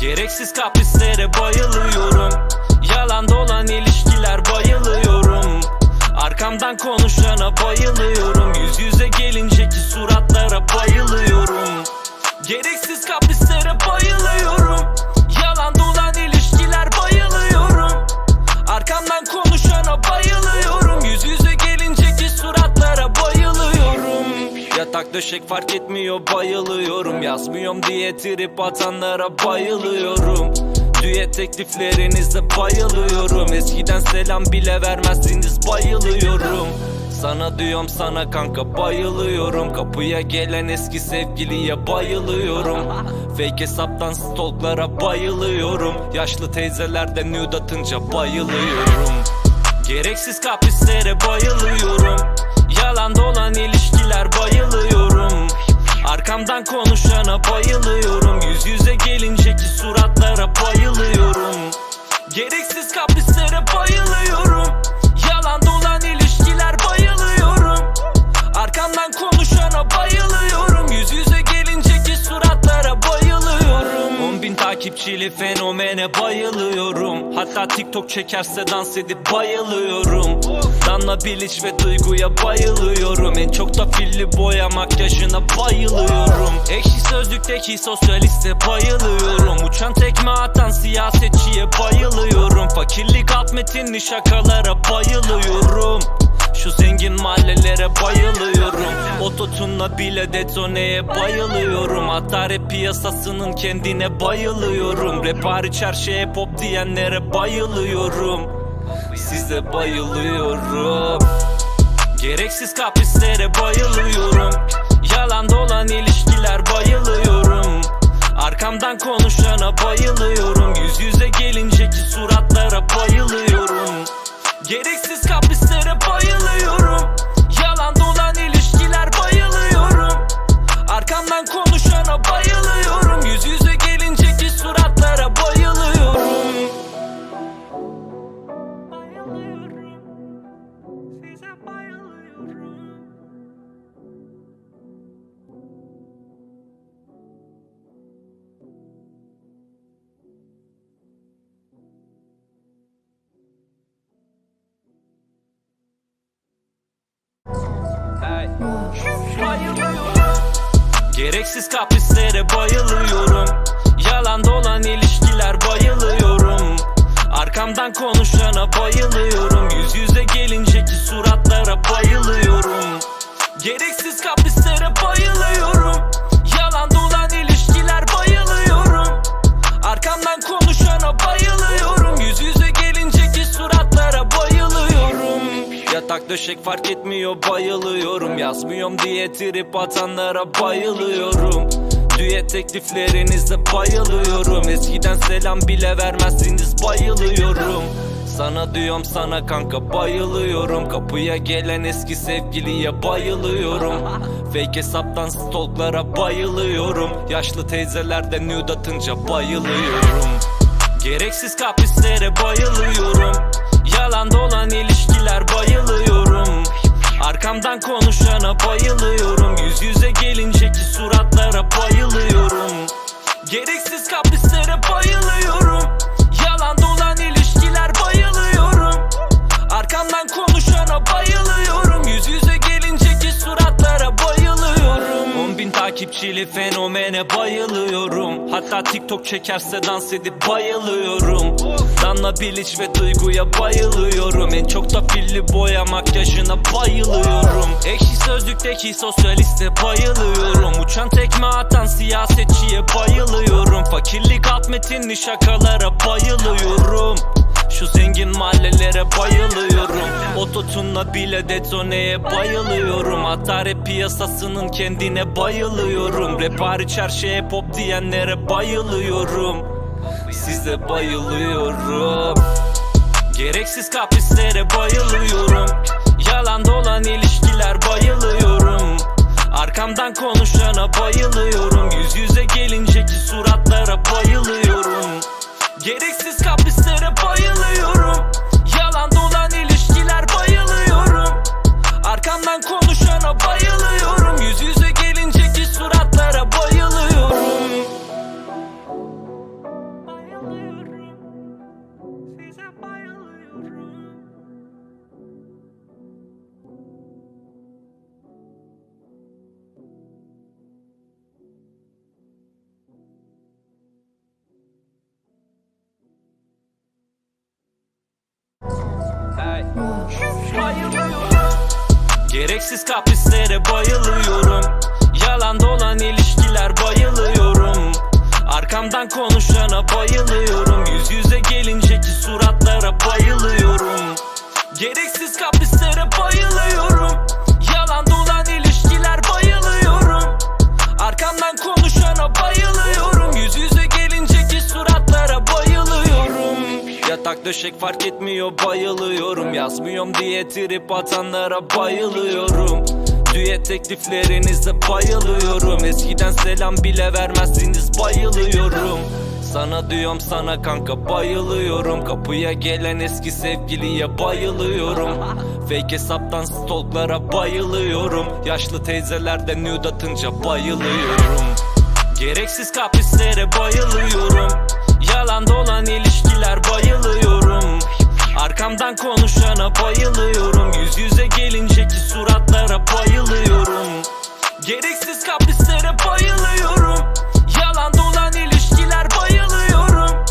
Gereksiz kaprislere bayılıyorum. Yalan dolan ilişkiler bayılıyorum. Arkamdan konuşana bayılıyorum. Yüz yüze gelinceki suratlara bayılıyorum. Gereksiz kaprislere bayılıyorum döşek fark etmiyor bayılıyorum. Yazmıyorum diye trip atanlara bayılıyorum. Düet tekliflerinizde bayılıyorum. Eskiden selam bile vermezsiniz bayılıyorum. Sana diyorum sana kanka bayılıyorum. Kapıya gelen eski sevgiliye bayılıyorum. Fake hesaptan stalklara bayılıyorum. Yaşlı teyzelerden nude atınca bayılıyorum. Gereksiz kaprislere bayılıyorum Yalan dolan ilişkiler bayılıyorum. Arkamdan konuşana bayılıyorum. Yüz yüze gelinceki suratlara bayılıyorum. Gereksiz kaprislere bayılıyorum. Yalan dolan ilişkiler bayılıyorum. Arkamdan konuşana takipçili fenomene bayılıyorum. Hatta TikTok çekerse dans edip bayılıyorum. Danla Bilic ve Duygu'ya bayılıyorum. En çok da filli boya makyajına bayılıyorum. Ekşi sözlükteki sosyaliste bayılıyorum. Uçan tekme atan siyasetçiye bayılıyorum. Fakirlik alt metinli şakalara bayılıyorum Ototunla bile detoneye bayılıyorum. Hatta piyasasının kendine bayılıyorum. Rap hariç her şeye pop diyenlere bayılıyorum. Size bayılıyorum. Gereksiz kaprislere bayılıyorum. Yalan dolan ilişkiler bayılıyorum. Arkamdan konuşana bayılıyorum. Yüz yüze gelinceki Gereksiz kaprislere bayılıyorum. Yalan dolan ilişkiler bayılıyorum. Arkamdan konuşana bayılıyorum. Yüz yüze gelinceki suratlara bayılıyorum. Gereksiz kaprislere bayılıyorum fark etmiyor bayılıyorum. Yazmıyorum diye trip atanlara bayılıyorum. Düet tekliflerinizde bayılıyorum. Eskiden selam bile vermezsiniz bayılıyorum. Sana diyorum sana kanka bayılıyorum. Kapıya gelen eski sevgiliye bayılıyorum. Fake hesaptan stalklara bayılıyorum. Yaşlı teyzelerden nude atınca bayılıyorum. Gereksiz kaprislere bayılıyorum. Yalan dolan bayılıyorum. Arkamdan konuşana bayılıyorum takipçili fenomene bayılıyorum. Hatta TikTok çekerse dans edip bayılıyorum. Danla Bilic ve Duygu'ya bayılıyorum. En çok da filli boya makyajına bayılıyorum. Ekşi sözlükteki sosyaliste bayılıyorum. Uçan tekme atan siyasetçiye bayılıyorum. Fakirlik alt metinli şakalara bayılıyorum Ototunla bile detoneye bayılıyorum. Hatta piyasasının kendine bayılıyorum. Rap hariç her pop diyenlere bayılıyorum. Size bayılıyorum. Gereksiz kaprislere bayılıyorum. Yalan dolan ilişkiler bayılıyorum. Arkamdan konuşana bayılıyorum. Yüz yüze gelinceki suratlara bayılıyorum. Gereksiz kaprislere Gereksiz kaprislere bayılıyorum. Yalan dolan ilişkiler bayılıyorum. Arkamdan konuşana bayılıyorum. Yüz yüze gelinceki suratlara bayılıyorum. Gereksiz kaprislere bayılıyorum döşek fark etmiyor bayılıyorum. Yazmıyorum diye trip atanlara bayılıyorum. Düet tekliflerinize bayılıyorum. Eskiden selam bile vermezsiniz bayılıyorum. Sana diyorum sana kanka bayılıyorum. Kapıya gelen eski sevgiliye bayılıyorum. Fake hesaptan stalklara bayılıyorum. Yaşlı teyzelerden nude atınca bayılıyorum. Gereksiz kaprislere bayılıyorum. Yalan dolan ilişkiler bayılıyorum. Yüz yüze gelinceki suratlara bayılıyorum. Gereksiz kaprislere bayılıyorum. Yalan dolan ilişkiler bayılıyorum.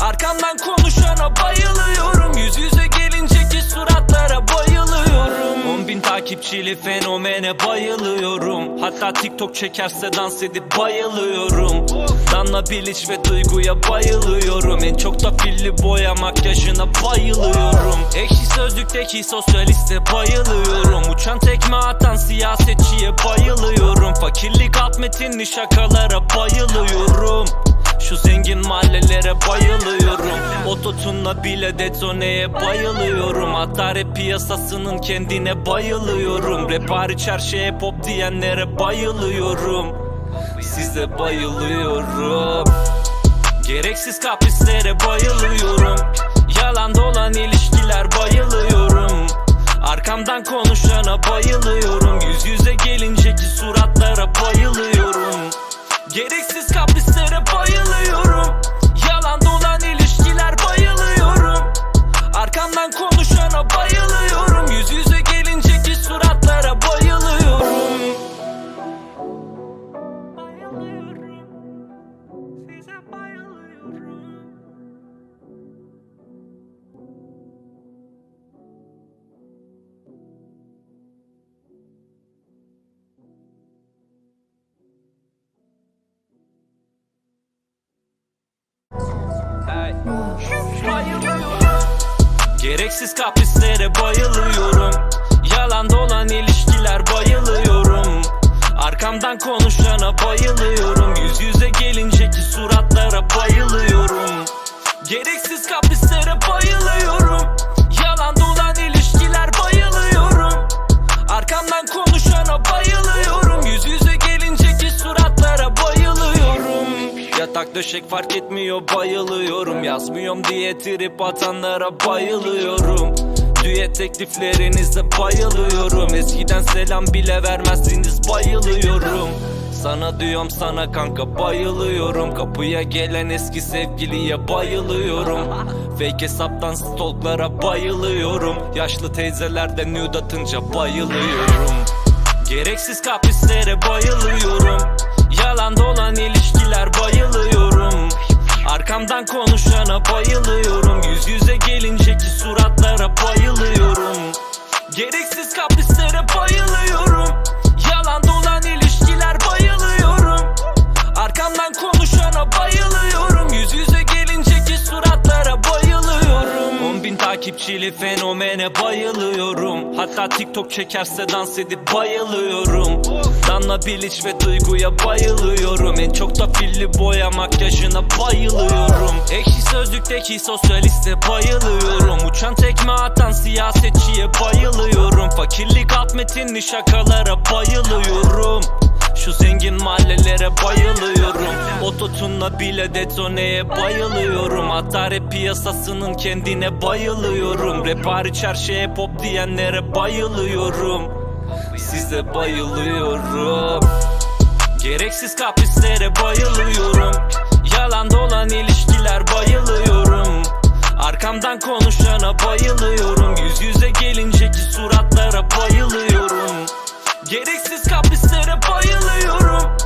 Arkamdan konuşana bayılıyorum. Yüz yüze gelinceki suratlara bayılıyorum. 10 bin takipçili fenomene bayılıyorum. Hatta TikTok çekerse dans edip bayılıyorum Danla Bilic ve Duygu'ya bayılıyorum. En çok da filli boya makyajına bayılıyorum. Ekşi sözlükteki sosyaliste bayılıyorum. Uçan tekme atan siyasetçiye bayılıyorum. Fakirlik alt metinli şakalara bayılıyorum. Şu zengin mahallelere bayılıyorum. Ototunla bile detoneye bayılıyorum. Hatta rap piyasasının kendine bayılıyorum. Rap hariç her şeye pop diyenlere bayılıyorum Size bayılıyorum. Gereksiz kaprislere bayılıyorum Gereksiz kaprislere bayılıyorum. Yalan dolan ilişkiler bayılıyorum. Arkamdan konuşana bayılıyorum. Yüz yüze gelinceki suratlara bayılıyorum. Gereksiz kaprislere döşek fark etmiyor bayılıyorum. Yazmıyorum diye trip atanlara bayılıyorum. Düet tekliflerinize bayılıyorum. Eskiden selam bile vermezsiniz bayılıyorum. Sana diyorum sana kanka bayılıyorum. Kapıya gelen eski sevgiliye bayılıyorum. Fake hesaptan stalklara bayılıyorum. Yaşlı teyzelerden nude atınca bayılıyorum. Gereksiz kaprislere bayılıyorum. Yalan dolan ilişkiler takipçili fenomene bayılıyorum. Hatta TikTok çekerse dans edip bayılıyorum. Danla Bilic ve Duygu'ya bayılıyorum. En çok da filli boya makyajına bayılıyorum. Ekşi sözlükteki sosyaliste bayılıyorum. Uçan tekme atan siyasetçiye bayılıyorum. Fakirlik alt metinli şakalara bayılıyorum şu zengin mahallelere bayılıyorum. Ototunla bile detoneye bayılıyorum. Hatta piyasasının kendine bayılıyorum. Rap hariç her şeye pop diyenlere bayılıyorum. Size bayılıyorum. Gereksiz kaprislere bayılıyorum. Yalan dolan ilişkiler bayılıyorum. Arkamdan konuşana bayılıyorum. Yüz yüze gelinceki suratlara bayılıyorum Gereksiz kapristlere bayılıyorum.